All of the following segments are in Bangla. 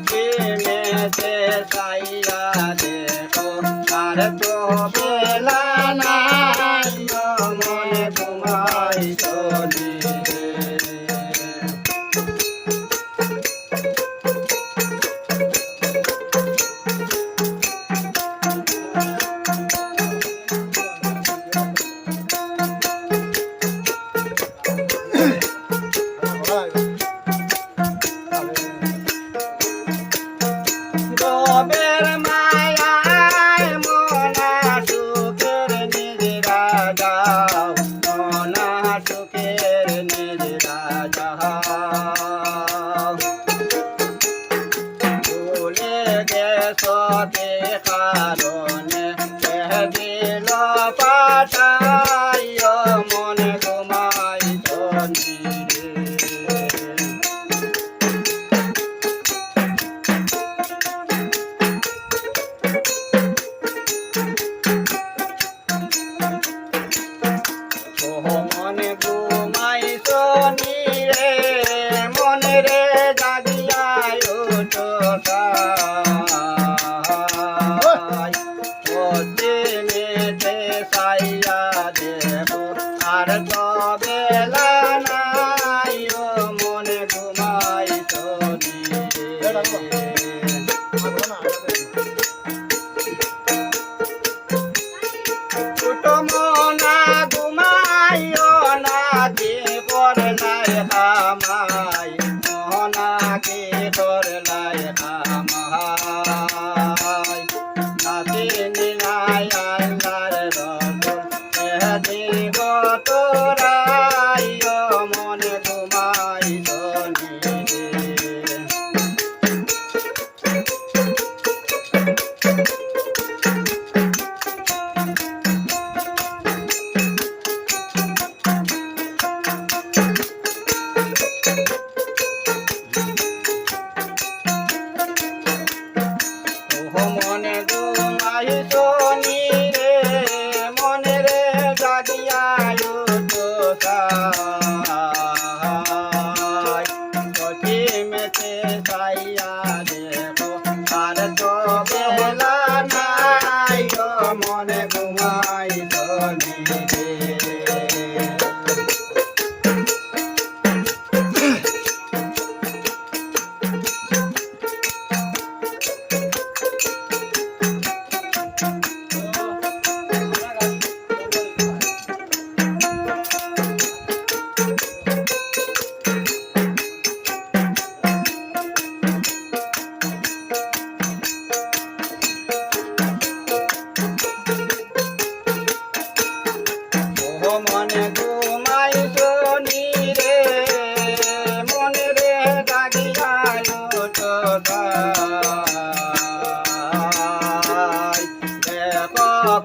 কিনেছে সাইয়া দেখো আর তো মনে তোমায় চলি la de la ঘুমনে ঘুমাই শনি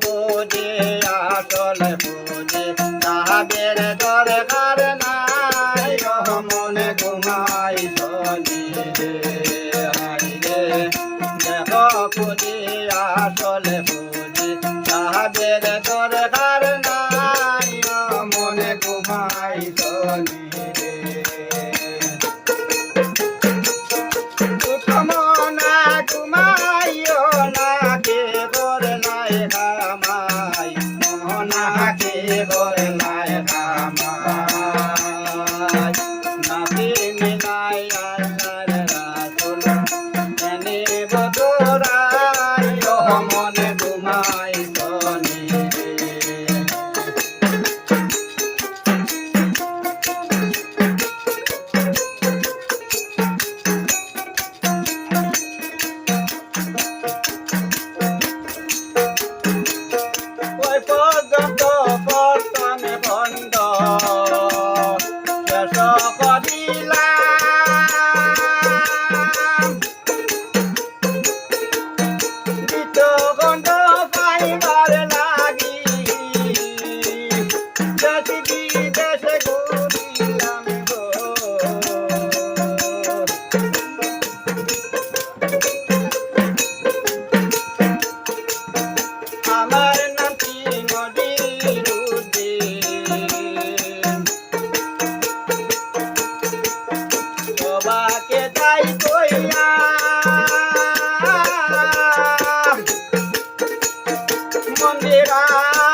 পুজে আসল পুজে তাহাদের দরকার নাই। মনে ঘুমাই চলি রে হাই রে দেহ পুজে আসল পুজে Diego. রাম